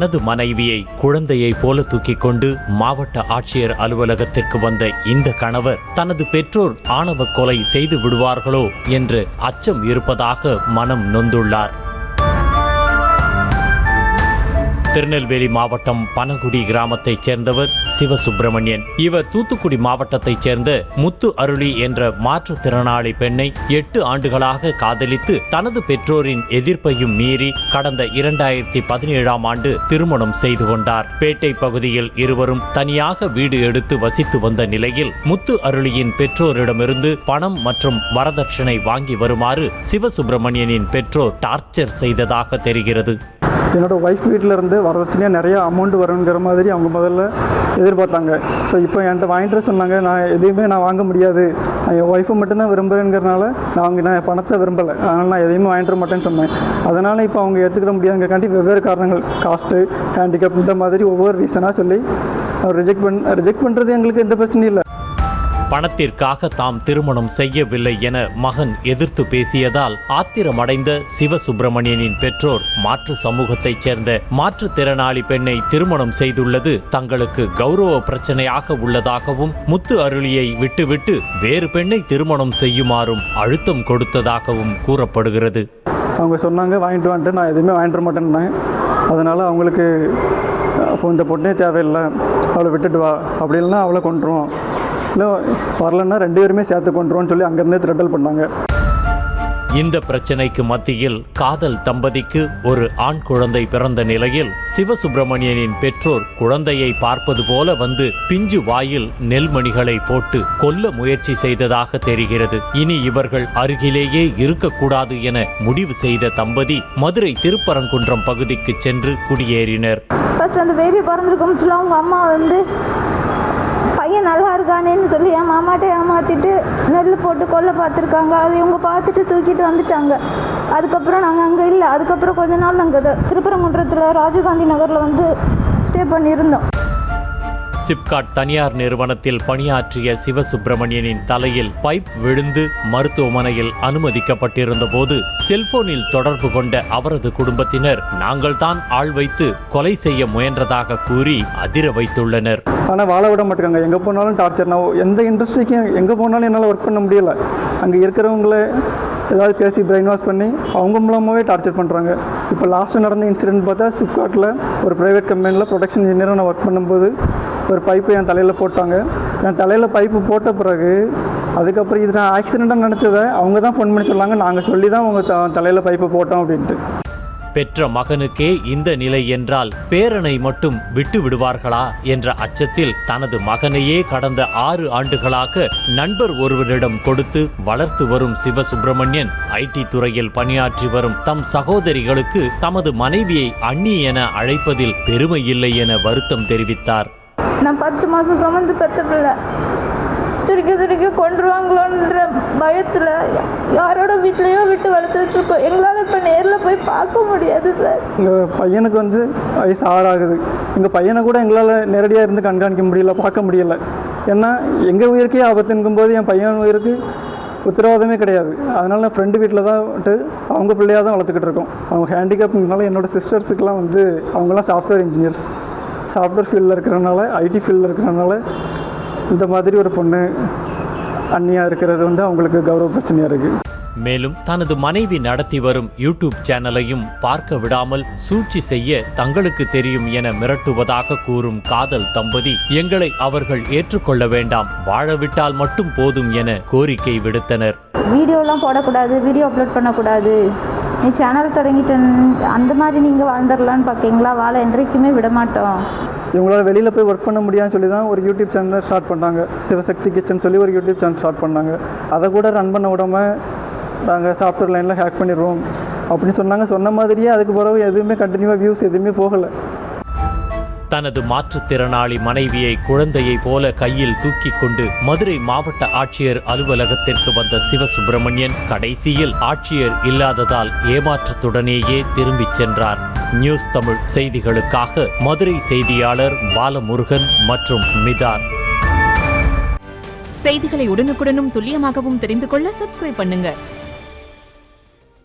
தனது மனைவியை குழந்தையைப் போல தூக்கிக் கொண்டு மாவட்ட ஆட்சியர் அலுவலகத்திற்கு வந்த இந்த கணவர் தனது பெற்றோர் ஆணவ கொலை செய்து விடுவார்களோ என்று அச்சம் இருப்பதாக மனம் நொந்துள்ளார். திருநெல்வேலி மாவட்டம் பனகுடி கிராமத்தைச் சேர்ந்தவர் சிவசுப்பிரமணியன். இவர் தூத்துக்குடி மாவட்டத்தைச் சேர்ந்த முத்து அருளி என்ற மாற்றுத்திறனாளி பெண்ணை எட்டு ஆண்டுகளாக காதலித்து தனது பெற்றோரின் எதிர்ப்பையும் மீறி கடந்த இரண்டாயிரத்தி பதினேழாம் ஆண்டு திருமணம் செய்து கொண்டார். பேட்டை பகுதியில் இருவரும் தனியாக வீடு எடுத்து வசித்து வந்த நிலையில் முத்து அருளியின் பெற்றோரிடமிருந்து பணம் மற்றும் வரதட்சணை வாங்கி வருமாறு சிவசுப்பிரமணியனின் பெற்றோர் டார்ச்சர் செய்ததாக தெரிகிறது. என்னோட ஒய்ஃப் வீட்டில் இருந்து வரதட்சணையாக நிறையா அமௌண்ட் வருங்கிற மாதிரி அவங்க முதல்ல எதிர்பார்த்தாங்க. ஸோ இப்போ என்கிட்ட வாங்கிட்டு வர சொன்னாங்க. நான் எதையுமே நான் வாங்க முடியாது. நான் என் ஒய்ஃபை மட்டும்தான் விரும்புகிறேங்கிறனால நான் அவங்க நான் பணத்தை விரும்பலை. அதனால் நான் எதையுமே வாங்கிட்டு வர மாட்டேன்னு சொன்னேன். அதனால் இப்போ அவங்க எடுத்துக்கிட முடியாதுங்கிறக்காண்டி வெவ்வேறு காரணங்கள் காஸ்ட்டு ஹேண்டிகேப் இந்த மாதிரி ஒவ்வொரு ரீசனாக சொல்லி ரிஜெக்ட் பண் ரிஜெக்ட் பண்ணுறது எங்களுக்கு எந்த பிரச்சனையும் இல்லை. பணத்திற்காக தாம் திருமணம் செய்யவில்லை என மகன் எதிர்த்து பேசியதால் ஆத்திரமடைந்த சிவசுப்பிரமணியனின் பெற்றோர் மாற்று சமூகத்தைச் சேர்ந்த மாற்றுத்திறனாளி பெண்ணை திருமணம் செய்துள்ளது. தங்களுக்கு கௌரவ பிரச்சனையாக உள்ளதாகவும் முத்து அருளியை விட்டுவிட்டு வேறு பெண்ணை திருமணம் செய்யுமாறும் அழுத்தம் கொடுத்ததாகவும் கூறப்படுகிறது. அவங்க சொன்னாங்க வாங்கிட்டு வந்துட்டு நான் எதுவுமே வாங்கிட்டு மாட்டேன்னேன் அதனால் அவங்களுக்கு அப்போ இந்த பொண்ணே தேவையில்லை. அவளை விட்டுட்டு வா. அப்படி இல்லைன்னா அவளை கொண்டுருவோம் இல்லை வரலன்னா ரெண்டு பேருமே சேர்த்து கொண்டுருவோன்னு சொல்லி அங்கேருந்தே த்ரெட்டல் பண்ணாங்க. இந்த பிரச்சனைக்கு மத்தியில் காதல் தம்பதிக்கு ஒரு ஆண் குழந்தை பிறந்த நிலையில் சிவசுப்பிரமணியனின் பெற்றோர் குழந்தையை பார்ப்பது போல வந்து பிஞ்சு வாயில் நெல்மணிகளை போட்டு கொல்ல முயற்சி செய்ததாக தெரிகிறது. இனி இவர்கள் அருகிலேயே இருக்கக்கூடாது என முடிவு செய்த தம்பதி மதுரை திருப்பரங்குன்றம் பகுதிக்கு சென்று குடியேறினர். ஃபர்ஸ்ட் அந்த பேபி பிறந்திருக்கும் சொல்ல அவங்க அம்மா வந்து பையன் நல்லா இருக்கானேன்னு சொல்லி என் மாமாட்ட ஏமாற்றிட்டு நெல் போட்டு கொல்ல பார்த்துருக்காங்க. அது இவங்க பார்த்துட்டு தூக்கிட்டு வந்துட்டாங்க. அதுக்கப்புறம் நாங்கள் அங்கே இல்லை. அதுக்கப்புறம் கொஞ்ச நாள் நாங்கள் திருப்பரங்குன்றத்தில் ராஜீவ்காந்தி நகரில் வந்து ஸ்டே பண்ணியிருந்தோம். சிப்காட் தனியார் நிறுவனத்தில் பணியாற்றிய சிவசுப்பிரமணியனின் தலையில் பைப் விழுந்து மருத்துவமனையில் அனுமதிக்கப்பட்டிருந்த போது செல்போனில் தொடர்பு கொண்ட அவரது குடும்பத்தினர் நாங்கள் தான் ஆள் வைத்து கொலை செய்ய முயன்றதாக கூறி அதிர வைத்துள்ளனர். ஆனால் வாழ விட மாட்டேங்காங்க எங்கே போனாலும் டார்ச்சர் நான் எந்த இண்டஸ்ட்ரிக்கும் எங்கே போனாலும் என்னால் ஒர்க் பண்ண முடியல. அங்கே இருக்கிறவங்கள ஏதாவது பேசி பிரெயின் வாஷ் பண்ணி அவங்க மூலமாகவே டார்ச்சர் பண்ணுறாங்க இப்போ லாஸ்ட்டு நடந்த இன்சிடென்ட் பார்த்தா சிப்காட்டில் ஒரு ப்ரைவேட் கம்பெனியில் ப்ரொடக்ஷன் இன்ஜினியராக நான் ஒர்க் பண்ணும்போது ஒரு பைப்பு என் தலையில் போட்டாங்க. என் தலையில் பைப்பு போட்ட பிறகு அதுக்கப்புறம் இது நான் ஆக்சிடெண்ட்டாக நினச்சதை அவங்க தான் ஃபோன் பண்ணி சொன்னாங்க. நாங்கள் சொல்லி தான் உங்கள் த தலையில் பைப்பு போட்டோம் அப்படின்ட்டு. பெற்ற மகனுக்கே இந்த நிலை என்றால் பேரனை மட்டும் விட்டு விடுவார்களா என்ற அச்சத்தில் தனது மகனையே கடந்த ஆறு ஆண்டுகளாக நண்பர் ஒருவரிடம் கொடுத்து வளர்த்து வரும் சிவசுப்பிரமணியன் ஐடி துறையில் பணியாற்றி வரும் தம் சகோதரிகளுக்கு தமது மனைவியை அண்ணி என அழைப்பதில் பெருமை இல்லை என வருத்தம் தெரிவித்தார். நான் பத்து மாதம் சுமந்து பெற்ற பிள்ளை. துடிக்க துடிக்க கொண்டுருவாங்களோன்ற பயத்தில் யாரோட வீட்லேயோ விட்டு வளர்த்து வச்சுருக்கோம் எங்களால் இப்போ நேரில் போய் பார்க்க முடியாது சார் எங்கள் பையனுக்கு வந்து வயசு ஆறாகுது. எங்கள் பையனை கூட எங்களால் நேரடியாக இருந்து கண்காணிக்க முடியல பார்க்க முடியல. ஏன்னா எங்கள் உயிருக்கே ஆபத்துங்கும் போது என் பையன் உயிருக்கு உத்தரவாதமே கிடையாது. அதனால் நான் ஃப்ரெண்டு வீட்டில் தான் வந்துட்டு அவங்க பிள்ளையாக தான் வளர்த்துக்கிட்டு இருக்கோம். அவங்க ஹேண்டிகேப்னால என்னோடய சிஸ்டர்ஸுக்கெலாம் வந்து அவங்களாம் சாஃப்ட்வேர் இன்ஜினியர்ஸ் சாஃப்ட்வேர் ஃபீல்டில் இருக்கிறனால ஐடி ஃபீல்டில் இருக்கிறனால இந்த மாதிரி ஒரு பொண்ணு அந்நியாக இருக்கிறது வந்து அவங்களுக்கு கௌரவ பிரச்சனையாக இருக்குது மேலும் தனது மனைவி நடத்தி வரும் யூடியூப் சேனலையும் பார்க்க விடாமல் சூழ்ச்சி செய்ய தங்களுக்கு தெரியும் என மிரட்டுவதாக கூறும் காதல் தம்பதி எங்களை அவர்கள் ஏற்றுக்கொள்ள வேண்டாம் வாழவிட்டால் மட்டும் போதும் என கோரிக்கை விடுத்தனர். வீடியோலாம் போடக்கூடாது வீடியோ அப்லோட் பண்ணக்கூடாது. நீ சேனல் தொடங்கிட்டு அந்த மாதிரி நீங்கள் வாழ்ந்துடலான்னு பார்க்கீங்களா வாழ என்றைக்குமே விட மாட்டோம் வெளியில் போய் ஒர்க் பண்ண முடியாதுன்னு சொல்லி தான் ஒரு யூடியூப் சேனல் ஸ்டார்ட் பண்ணாங்க. சிவசக்தி கிச்சன் சொல்லி ஒரு யூடியூப் சேனல் ஸ்டார்ட் பண்ணாங்க. அதை கூட ரன் பண்ண விடாம நாங்கள் சாஃப்ட்வேர் லைனில் ஹேக் பண்ணிடுவோம் அப்படின்னு சொன்னாங்க. சொன்ன மாதிரியே அதுக்கு பிறகு எதுவுமே கண்டினியூவாக வியூஸ் எதுவுமே போகலை. தனது மாற்றுத்திறனாளி மனைவியை குழந்தையை போல கையில் தூக்கிக் கொண்டு மதுரை மாவட்ட ஆட்சியர் அலுவலகத்திற்கு வந்த சிவசுப்பிரமணியன் கடைசியில் ஆட்சியர் இல்லாததால் ஏமாற்றத்துடனேயே திரும்பிச் சென்றார். நியூஸ் தமிழ் செய்திகளுக்காக மதுரை செய்தியாளர் பாலமுருகன் மற்றும் மிதார். செய்திகளை உடனுக்குடனும் துல்லியமாகவும் தெரிந்து கொள்ள சப்ஸ்கிரைப் பண்ணுங்க.